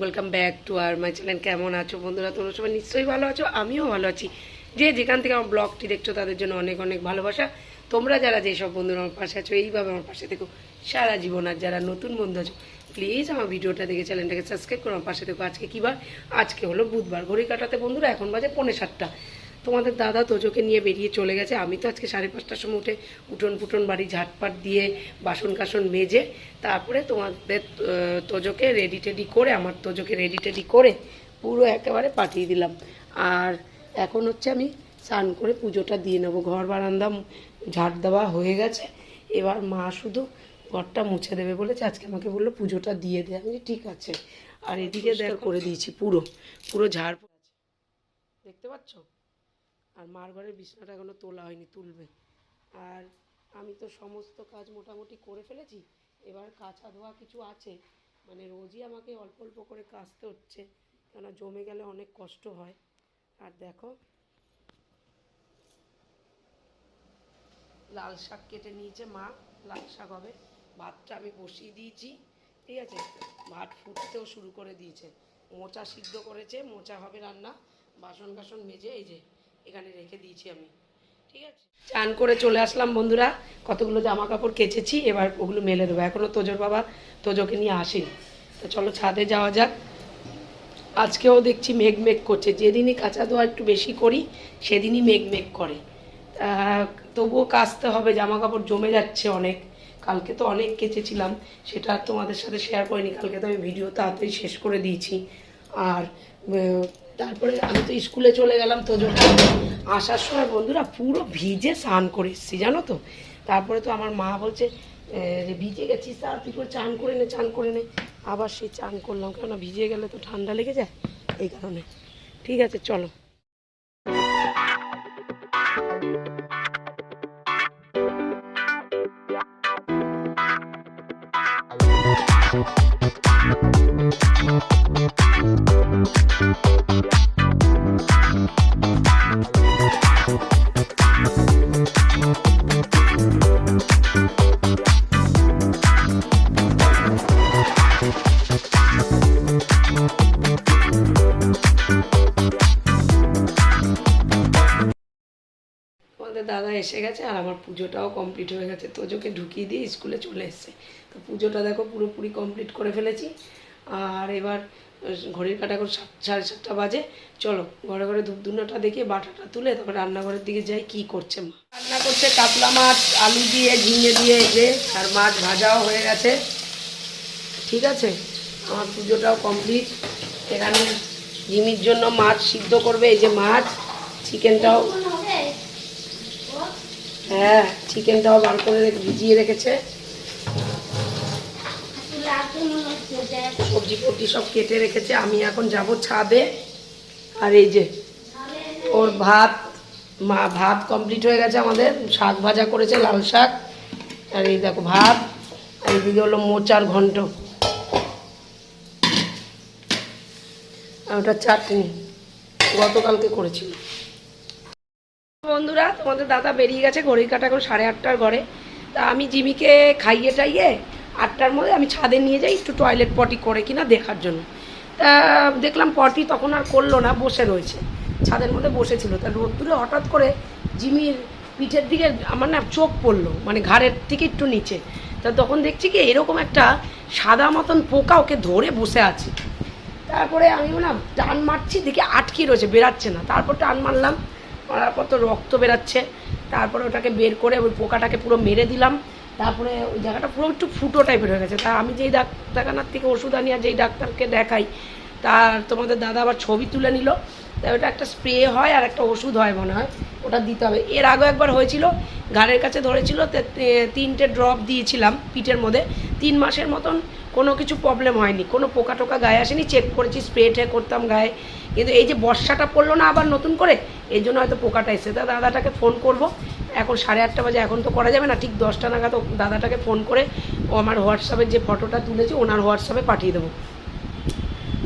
Welcome back to R my channel কেমন আছো বন্ধুরা? তোমরা সবাই নিশ্চয়ই ভালো আছো, আমিও ভালো আছি। যে যেখান থেকে আমার ব্লগটি দেখছ, তাদের জন্য অনেক অনেক ভালোবাসা। তোমরা যারা যেসব বন্ধুরা আমার পাশে আছো, এইভাবে আমার পাশে দেখো সারা জীবন আর যারা নতুন বন্ধু আছো প্লিজ আমার ভিডিওটা দেখে চ্যানেলটাকে সাবস্ক্রাইব করো আমার পাশে দেখো আজকে কী বার? আজকে হলো বুধবার, ঘড়ি কাটাতে বন্ধুরা, এখন বাজে পৌনে সাতটা। তোমাদের দাদা তোজোকে নিয়ে বেরিয়ে চলে গেছে। আমি তো আজকে সাড়ে পাঁচটার সময় উঠে উঠোন ফুটন বাড়ি ঝাটপাট দিয়ে বাসন কাসন মেজে তারপরে তোমাদের তোজোকে রেডি টেডি করে আমার তোজোকে রেডি টেডি করে পুরো একেবারে পাঠিয়ে দিলাম। আর এখন হচ্ছে আমি স্নান করে পুজোটা দিয়ে নেব। ঘর বারান্দা ঝাড় দেওয়া হয়ে গেছে। এবার মা শুধু ঘরটা মুছে দেবে বলেছে আজকে আমাকে বলল পুজোটা দিয়ে দে। আমি ঠিক আছে। আর এদিকে দেখ করে দিয়েছি পুরো। পুরো ঝাড় দেখতে পাচ্ছ? আর মার ঘরের বিছনাটা এখনও তোলা হয়নি, তুলবে। আর আমি তো সমস্ত কাজ মোটামুটি করে ফেলেছি, এবার কাঁচা ধোয়া কিছু আছে। মানে রোজই আমাকে অল্প অল্প করে কাচতে হচ্ছে, কেননা জমে গেলে অনেক কষ্ট হয়। আর দেখো, লাল শাক কেটে নিয়েছে মা, লাল শাক হবে। ভাতটা আমি বসিয়ে দিয়েছি, ঠিক আছে? ভাত ফুটতেও শুরু করে দিয়েছে। মোচা সিদ্ধ করেছে, মোচা হবে রান্না। বাসন কাসন মেজে এই যে এখানে রেখে দিয়েছি আমি। ঠিক আছে? চান করে চলে আসলাম বন্ধুরা। কতগুলো জামা কাপড় কেচেছি, এবার ওগুলো মেলে দেবো। এখনও তোজোর বাবা তোজোকে নিয়ে আসেনি। তো চলো ছাদে যাওয়া যাক। আজকেও দেখছি মেঘ মেঘ করছে। যেদিনই কাঁচা ধোয়া একটু বেশি করি, সেদিনই মেঘ মেঘ করে। তবুও কাচতে হবে জামা কাপড় জমে যাচ্ছে অনেক। কালকে তো অনেক কেচেছিলাম, সেটা আর তোমাদের সাথে শেয়ার করিনি। কালকে তো আমি ভিডিও তাড়াতাড়ি শেষ করে দিয়েছি। আর তারপরে আমি তো স্কুলে চলে গেলাম তো যখন আসার সময় বন্ধুরা পুরো ভিজে স্নান করে এসেছি, জানো তো? তারপরে তো আমার মা বলছে যে ভিজে গেছিস আর তুই করে চান করে নে, চান করে নে। আবার সেই চান করলাম, কেননা ভিজে গেলে তো ঠান্ডা লেগে যায়, এই কারণে। ঠিক আছে, চলো। এসে গেছে আর আমার পুজোটাও কমপ্লিট হয়ে গেছে। তোজোকে ঢুকিয়ে দিয়ে স্কুলে চলে এসছে। তো পুজোটা দেখো পুরোপুরি কমপ্লিট করে ফেলেছি। আর এবার ঘড়ির কাটা করে সাড়ে সাতটা বাজে। চলো, ঘরে ঘরে ধূপধুনাটা দেখে বাটাটা তুলে তারপর রান্নাঘরের দিকে যাই কি করছে মা। রান্না করছে কাতলা মাছ, আলু দিয়ে, ঝিঙে দিয়ে যে আর মাছ ভাজাও হয়ে গেছে। ঠিক আছে? আমার পুজোটাও কমপ্লিট এখানে জিমির জন্য মাছ সিদ্ধ করবে, এই যে মাছ। চিকেনটাও হ্যাঁ চিকেনটাও বার করে ভিজিয়ে রেখেছে। সবজি ফবজি সব কেটে রেখেছে। আমি এখন যাব ছাদে। আর এই যে, ওর ভাত, মা, ভাত কমপ্লিট হয়ে গেছে আমাদের। শাক ভাজা করেছে, লাল শাক। আর এই দেখো ভাত। আর এইদিকে হলো মোচার ঘন্ট। আর ওটা চাটনি। গতকালকে করেছিল। বন্ধুরা, তোমাদের দাদা বেরিয়ে গেছে ঘড়ির কাটা করে সাড়ে আটটার ঘরে। তা আমি জিমিকে খাইয়ে টাইয়ে আটটার মধ্যে আমি ছাদে নিয়ে যাই, একটু টয়লেট পটি করে কিনা দেখার জন্য। তা দেখলাম পটি তখন আর করল না, বসে রয়েছে। ছাদের মধ্যে বসেছিল। তা রোদ্দুরে হঠাৎ করে জিমির পিঠের দিকে আমার না চোখ পড়ল মানে ঘাড়ের থেকে একটু নিচে। তা তখন দেখছি কি, এরকম একটা সাদা মতন পোকা ওকে ধরে বসে আছে। তারপরে আমি না টান মারছি, দেখি আটকে রয়েছে, বেরাচ্ছে না। তারপর টান মারলাম মারার পর তো রক্ত বেরাচ্ছে। তারপরে ওটাকে বের করে ওই পোকাটাকে পুরো মেরে দিলাম। তারপরে ওই জায়গাটা পুরো একটু ফুটো টাইপের হয়ে গেছে। তা আমি যেই ডাক্তারখানার থেকে ওষুধ আনি আর যেই ডাক্তারকে দেখাই তার তোমাদের দাদা আবার ছবি তুলে নিল। তাই ওটা একটা স্প্রে হয় আর একটা ওষুধ হয় মনে হয়, ওটা দিতে হবে। এর আগেও একবার হয়েছিল ঘাড়ের কাছে ধরেছিল তিনটে ড্রপ দিয়েছিলাম পিঠের মধ্যে। তিন মাসের মতন কোনো কিছু প্রবলেম হয়নি, কোনো পোকা টোকা গায়ে আসেনি চেক করেছি স্প্রে টে করতাম গায়ে, কিন্তু এই যে বর্ষাটা পড়ল না আবার নতুন করে, এই জন্য হয়তো পোকাটা এসেছে। তা দাদাটাকে ফোন করব, এখন সাড়ে আটটা বাজে, এখন তো করা যাবে না, ঠিক দশটা নাগাদ দাদাটাকে ফোন করে ও আমার হোয়াটসঅ্যাপে যে ফটোটা তুলেছি, ওনার হোয়াটসঅ্যাপে পাঠিয়ে দেবো।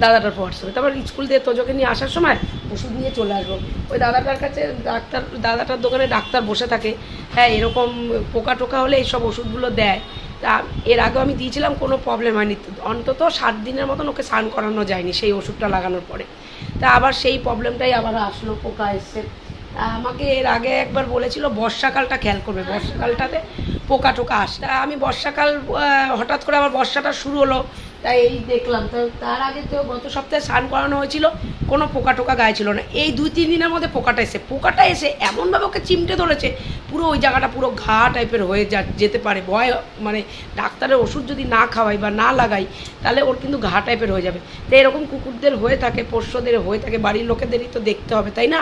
দাদাটার হোয়াটসঅ্যাপে, তারপর স্কুল দিয়ে তোজোকে নিয়ে আসার সময় ওষুধ নিয়ে চলে আসব। ওই দাদাটার কাছে ডাক্তার, দাদাটার দোকানে ডাক্তার বসে থাকে হ্যাঁ এরকম পোকা টোকা হলে এইসব ওষুধগুলো দেয়। তো এর আগেও আমি দিয়েছিলাম, কোনো প্রবলেম হয়নি। অন্তত সাত দিনের মতন ওকে স্নান করানো যায়নি সেই ওষুধটা লাগানোর পরে। তা আবার সেই প্রবলেমটাই আবার আসলো, পোকা এসছে। আমাকে এর আগে একবার বলেছিল, বর্ষাকালটা খেয়াল করবে। বর্ষাকালটাতে পোকা টোকা আসে। তা আমি বর্ষাকাল হঠাৎ করে আবার বর্ষাটা শুরু হলো। তাই এই দেখলাম, তো তার আগে তো গত সপ্তাহে স্নান করানো হয়েছিল, কোনো পোকা টোকা গায়ে ছিল না। এই দুই, তিন দিনের মধ্যে পোকাটা এসে পোকাটা এসে এমনভাবে ওকে চিমটে ধরেছে, পুরো ওই জায়গাটা পুরো ঘা টাইপের হয়ে যা, যেতে পারে। ভয় মানে ডাক্তারের ওষুধ যদি না খাওয়াই বা না লাগাই, তাহলে ওর কিন্তু ঘা টাইপের হয়ে যাবে। তো এরকম কুকুরদের হয়ে থাকে, পোষ্যদের হয়ে থাকে, বাড়ির লোকেদেরই তো দেখতে হবে, তাই না?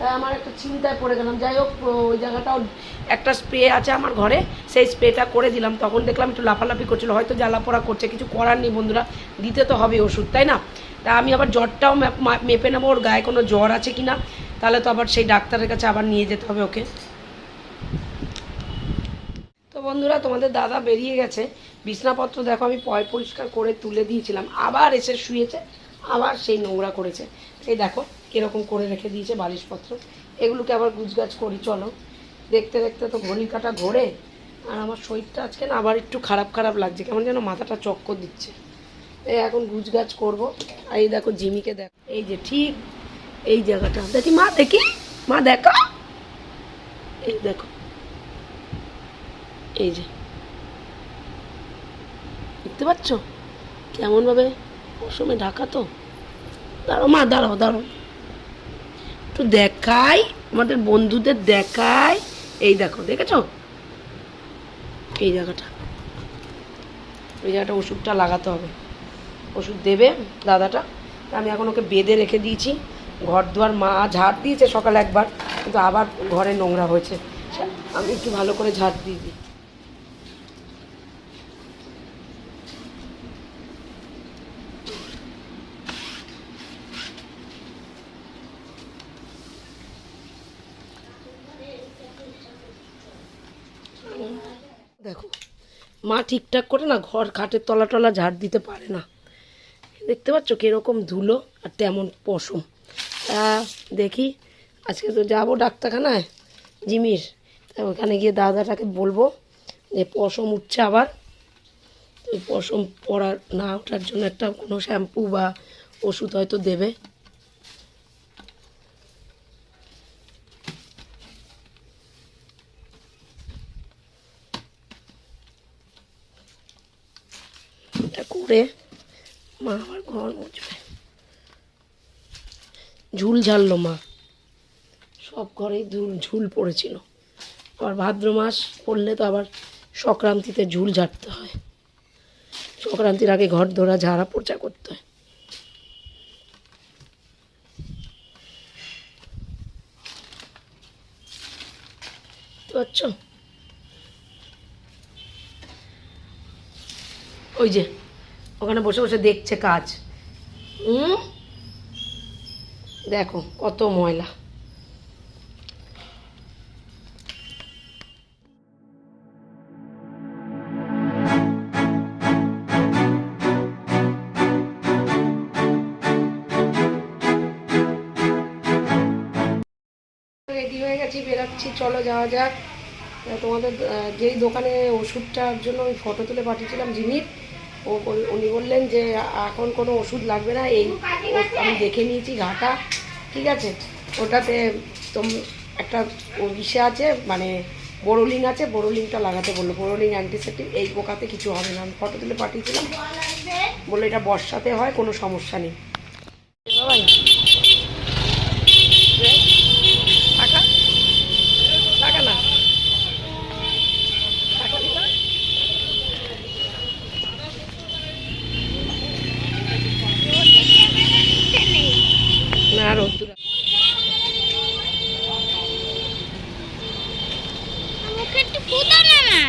আমার একটা চিন্তায় পড়ে গেলাম। যাই হোক ওই জায়গাটাও একটা স্প্রে আছে আমার ঘরে। সেই স্প্রেটা করে দিলাম। তখন দেখলাম একটু লাফালাফি করছিল। হয়তো জ্বালা পোড়া করছে। কিছু করার নেই বন্ধুরা। দিতে তো হবে ওষুধ, তাই না? তা আমি আবার জ্বরটাও মেপে নেব। ওর গায়ে কোনো জ্বর আছে কি না? তাহলে তো আবার সেই ডাক্তারের কাছে আবার নিয়ে যেতে হবে ওকে। তো বন্ধুরা, তোমাদের দাদা বেরিয়ে গেছে। বিছনাপত্র দেখো, আমি পয় পরিষ্কার করে তুলে দিয়েছিলাম। আবার এসে শুয়েছে, আবার সেই নোংরা করেছে। এই দেখো কীরকম করে রেখে দিয়েছে বালিশপত্র। এগুলোকে আবার গুছগাছ করি, চলো। দেখতে দেখতে তো ঘড়ি কাটা ঘোরে, আর আমার শরীরটা আজকে না আবার একটু খারাপ খারাপ লাগছে, কেমন যেন মাথাটা চক্কর দিচ্ছে। এই এখন গুছগাছ করব, আর এই দেখো জিমিকে দেখো এই যে ঠিক এই জায়গাটা। দেখি মা দেখি। মা, দেখো। এই দেখো। এই যে। দেখতে পাচ্ছ? কেমনভাবে? মৌসুমে ঢাকা তো। দাঁড়ো মা, দাঁড়াও দাঁড়াও। একটু দেখাই, আমাদের বন্ধুদের দেখাই। এই দেখো, দেখেছ? এই জায়গাটা। এই জায়গাটা ওষুধটা লাগাতে হবে। ওষুধ দেবে দাদাটা। আমি এখন ওকে বেঁধে রেখে দিয়েছি। ঘর দুয়ার মা ঝাড় দিয়েছে সকালে একবার, কিন্তু আবার ঘরে নোংরা হয়েছে। আমি একটু ভালো করে ঝাড় দিয়ে দিই দেখো মা ঠিকঠাক করে না ঘর খাটের তলা টলা ঝাড় দিতে পারে না। দেখতে পাচ্ছ কীরকম ধুলো আর তেমন পশম। দেখি, আজকে তো যাব ডাক্তারখানায়, জিমির। ওখানে গিয়ে দাদাটাকে বলব যে পশম উঠছে আবার। পশম পড়ার, না ওঠার জন্য একটা কোনো শ্যাম্পু বা ওষুধ হয়তো দেবে। এটা মা আবার ঘর মুছবে। ঝুল ঝাড়লো মা। সব ঘরেই ঝুল পড়েছিল। আবার ভাদ্র মাস পড়লে তো আবার সংক্রান্তিতে ঝুল ঝাড়তে হয়। সংক্রান্তির আগে ঘর ধরা, ঝাড়া, পোচা করতে হয়। পারছ ওই যে ওখানে বসে বসে দেখছে কাজ। হুম? দেখো, কত ময়লা। রেডি হয়ে গেছি চলো যাওয়া যাক। তোমাদের যেই দোকানে ওষুধটার জন্য ওই ফটো তুলে পাঠিয়েছিলাম জিমির ও উনি বললেন যে, এখন কোনো ওষুধ লাগবে না, এই আমি দেখে নিয়েছি, ঘাটা, ঠিক আছে? ওটাতে তোম, একটা ইসে আছে মানে বোরোলিং আছে বোরোলিংটা লাগাতে বলল বোরোলিং অ্যান্টিসেপ্টিক, এই পোকাতে কিছু হবে না। আমি ফটো তুলে পাঠিয়েছিলাম। বলল, এটা বর্ষাতে হয়, কোনো সমস্যা নেই টাকা টাকা না টাকা দিবা? না রোদ্দুর আমাকে একটু ফুটা না না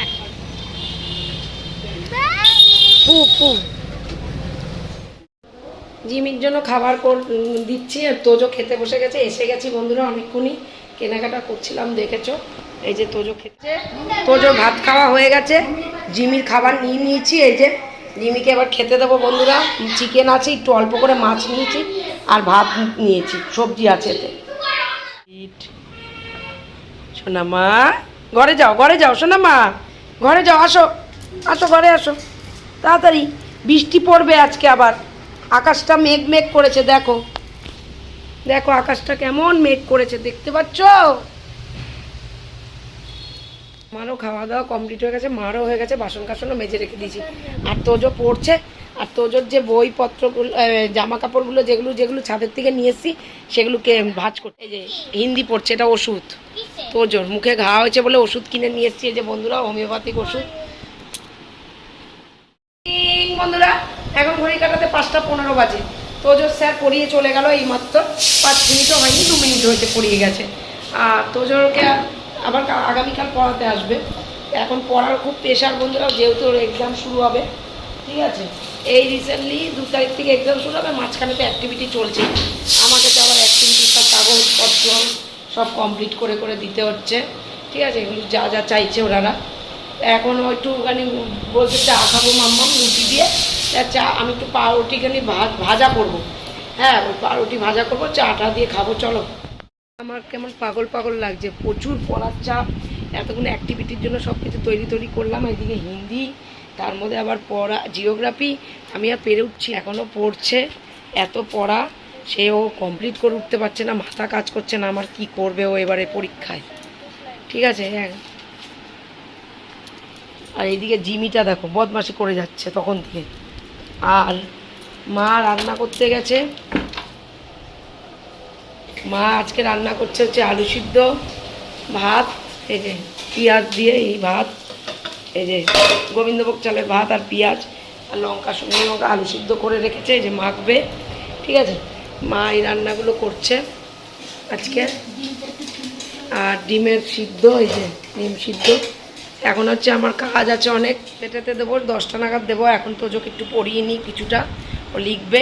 পু পু জিমির জন্য খাবার কর দিচ্ছি আর তোজো খেতে বসে গেছে। এসে গেছি বন্ধুরা অনেকক্ষণই। কেনাকাটা করছিলাম দেখেছ? এই যে তোজো খেতে তোজো ভাত খাওয়া হয়ে গেছে। জিমির খাবার নিয়ে নিয়েছি এই যে। জিমিকে এবার খেতে দেবো বন্ধুরা। চিকেন আছে একটু অল্প করে মাছ নিয়েছি আর ভাত নিয়েছি সবজি আছে এতে। সোনামা ঘরে যাও ঘরে যাও সোনামা। ঘরে যাও আসো। আসো ঘরে আসো। তাড়াতাড়ি। বৃষ্টি পড়বে আজকে আবার। আকাশটা মেঘ মেঘ করেছে, দেখো। দেখো, আকাশটা কেমন মেঘ করেছে, দেখতে পাচ্ছ? মারও খাওয়া দাওয়া কমপ্লিট হয়ে গেছে, মারও হয়ে গেছে বাসন কাসনও মেজে রেখে দিয়েছি। আর তোজো পড়ছে আর তোজোর যে বইপত্রগুলো জামা কাপড়গুলো যেগুলো যেগুলো ছাদের থেকে নিয়ে এসেছি, সেগুলোকে ভাজ করতে যে হিন্দি পড়ছে এটা ওষুধ। তোজোর, মুখে ঘা হয়েছে বলে ওষুধ কিনে নিয়ে এসেছি যে বন্ধুরা, হোমিওপ্যাথিক ওষুধ। বন্ধুরা এখন ঘড়ি কাটাতে পাঁচটা পনেরো বাজে। তো তোজোর স্যার পড়িয়ে চলে গেল এই মাত্র পাঁচ মিনিটও হয়নি, দু মিনিট হয়েছে পড়িয়ে গেছে। আর তোজোরকে আবার আগামীকাল পড়াতে আসবে। এখন পড়ার খুব প্রেশার বন্ধুরা, যেহেতু ওর এক্সাম শুরু হবে, ঠিক আছে? এই রিসেন্টলি দু তারিখ থেকে এক্সাম শুরু হবে, মাঝখানে তো অ্যাক্টিভিটি চলছে। আমাকে তো আবার অ্যাক্টিভিটির সব কাগজপত্র সব কমপ্লিট করে করে দিতে হচ্ছে। ঠিক আছে? এগুলো যা যা চাইছে ওনারা। এখন একটুখানি বলছে, চা খাব মাম্মাম, রুটি দিয়ে। চা, আমি একটু পাউরুটিখানি ভাজা করব। হ্যাঁ ওই পাউরুটি ভাজা করব, চাটা দিয়ে খাব, চলো। আমার কেমন পাগল পাগল লাগছে, প্রচুর পড়ার চাপ। এতগুলো অ্যাক্টিভিটির জন্য সব কিছু তৈরি তৈরি করলাম, এদিকে হিন্দি, তার মধ্যে আবার পড়া জিওগ্রাফি আমি আর পেরে উঠছি এখনও পড়ছে, এত পড়া সে ও কমপ্লিট করে উঠতে পারছে না, মাথা কাজ করছে না, আমার কি করবে ও এবারে পরীক্ষায়। ঠিক আছে হ্যাঁ। আর এইদিকে জিমিটা দেখো, বদমাশি করে যাচ্ছে তখন থেকে। আর মা রান্না করতে গেছে। মা আজকে রান্না করছে হচ্ছে আলু সিদ্ধ, ভাত, এই যে পেঁয়াজ দিয়ে এই ভাত, এই যে গোবিন্দভোগ চালের ভাত আর পেঁয়াজ আর লঙ্কা শুকনো লঙ্কা আলু সিদ্ধ করে রেখেছে, এই যে মাখবে, ঠিক আছে? মা এই রান্নাগুলো করছে আজকে। আর ডিমের সিদ্ধ, এই যে ডিম সিদ্ধ। এখন হচ্ছে আমার কাজ আছে অনেক পেটেতে দেবো, দশটা নাগাদ দেবো, এখন তো ওজোকে একটু পড়িয়ে নিই কিছুটা, ও লিখবে।